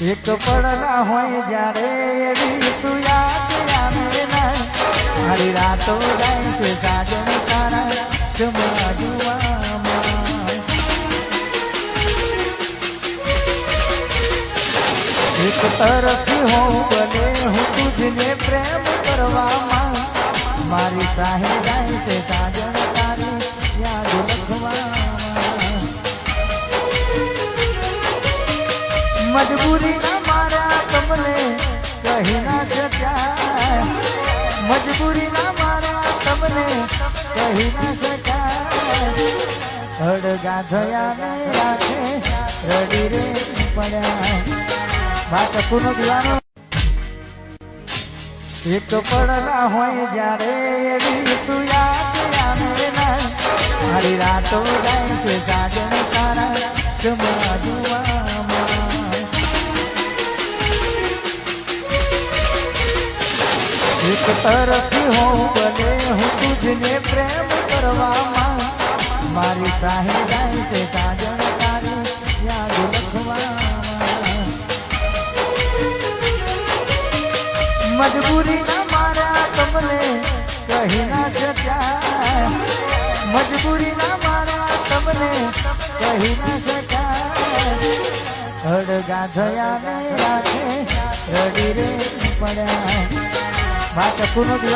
એક પડના હોય જ્યારે એવી તું યાદ આવે ના. મારી રાતો જાય છે સાજન તારા ક્ષમા જોવામાં. એક તરફથી હોઉં બને, હું તુજને પ્રેમ કરવામાં મારી સાહી મજબૂરી મારા તમને કહી ના શકાય. મજબૂરી મારા તમને કહી ના શકાય. અડગા થયા રાખે રડી રે પડ્યા. વાત પુનો દીવાનો એક પડના હોય જ્યારે એવી તું યાદ આવે ના. મારી રાતો જાય છે એક તરફી હોઉં બને હું તુજને પ્રેમ કરવામાં. મારી સાહી જાય છે સાજણ તારી યાદ લખવામાં. મજબૂરી ના મારા તમને કહી ના શક્યા. મજબૂરી ના મારા તમને કહી ના શક્યા. અડગા થયા ને રાખે રડી રે પડ્યા. વાત પુનો દીવા